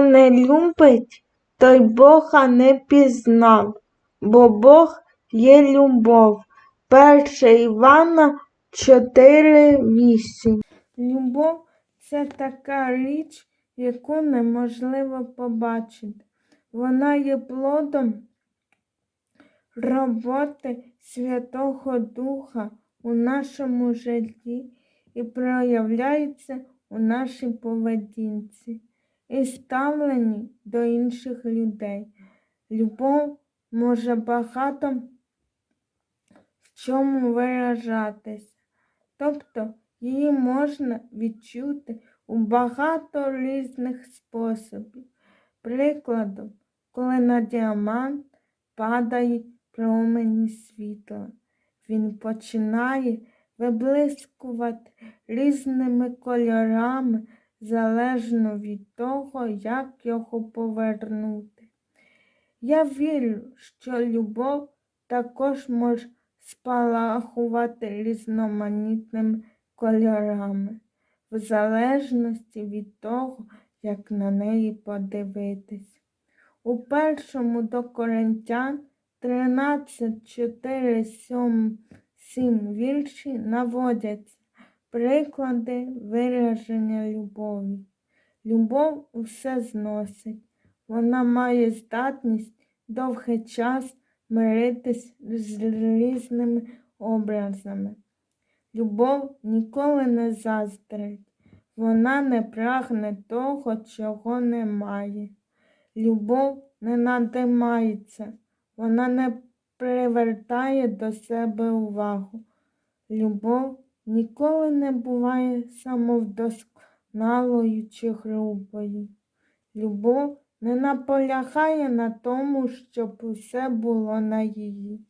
Не любить, той Бога не пізнав, бо Бог є любов. 1 Івана 4,8 Любов це така річ, яку неможливо побачити. Вона є плодом роботи Святого Духа у нашому житті і проявляється у нашій поведінці і ставленні до інших людей. Любов може багато в чому виражатися, тобто її можна відчути у багато різних способів. Прикладом, коли на діамант падають промені світла, він починає виблискувати різними кольорами залежно від того, як його повернути. Я вірю, що любов також може спалахувати різноманітними кольорами, в залежності від того, як на неї подивитись. У першому до Коринтян 13, 4, 7, 7 вірші наводяться приклади вираження любові. Любов усе зносить, вона має здатність довгий час миритись з різними образами. Любов ніколи не заздрить, вона не прагне того, чого немає. Любов не надимається, вона не привертає до себе увагу. Любов ніколи не буває самовдосконалою чи грубою. Любов не наполягає на тому, щоб усе було на її.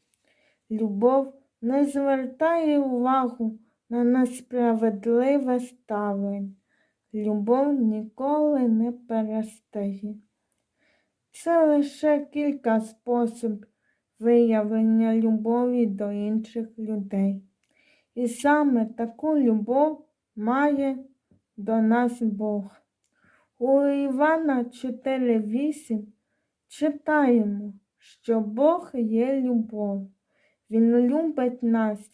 Любов не звертає увагу на несправедливе ставлення. Любов ніколи не перестає. Це лише кілька способів виявлення любові до інших людей. І саме таку любов має до нас Бог. У Івана 4,8 читаємо, що Бог є любов. Він любить нас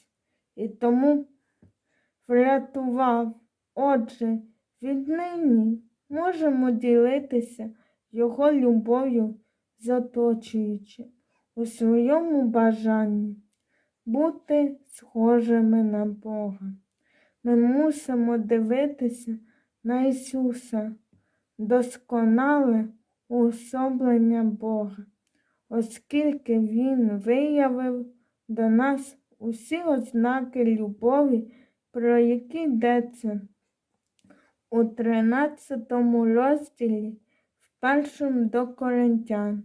і тому врятував. Отже, віднині можемо ділитися Його любов'ю з оточуючим у своєму бажанні бути схожими на Бога. Ми мусимо дивитися на Ісуса, досконале уособлення Бога, оскільки Він виявив до нас усі ознаки любові, про які йдеться у 13 розділі в першому до Коринтян.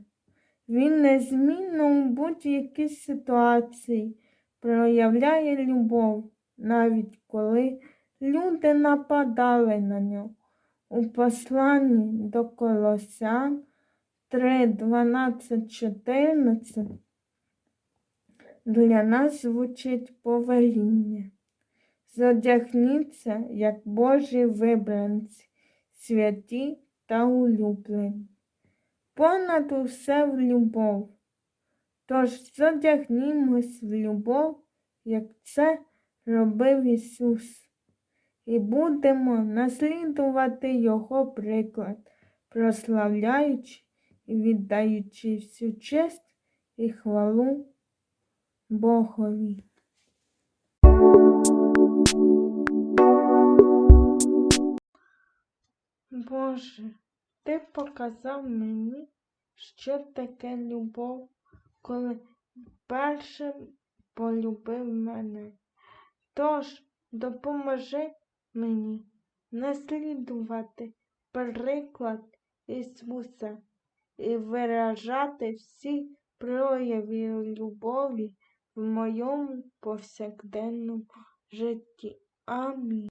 Він незмінно у будь-якій ситуації проявляє любов, навіть коли люди нападали на нього. У посланні до Колосян 3, 12, 14 для нас звучить повеління. Зодягніться, як Божі вибранці, святі та улюблені. Понад усе в любов. Тож зодягнімось в любов, як це робив Ісус, і будемо наслідувати Його приклад, прославляючи і віддаючи всю честь і хвалу Богові. Боже, ти показав мені, що таке любов, коли першим полюбив мене. Тож допоможи мені наслідувати приклад Ісуса і виражати всі прояви любові в моєму повсякденному житті. Амінь.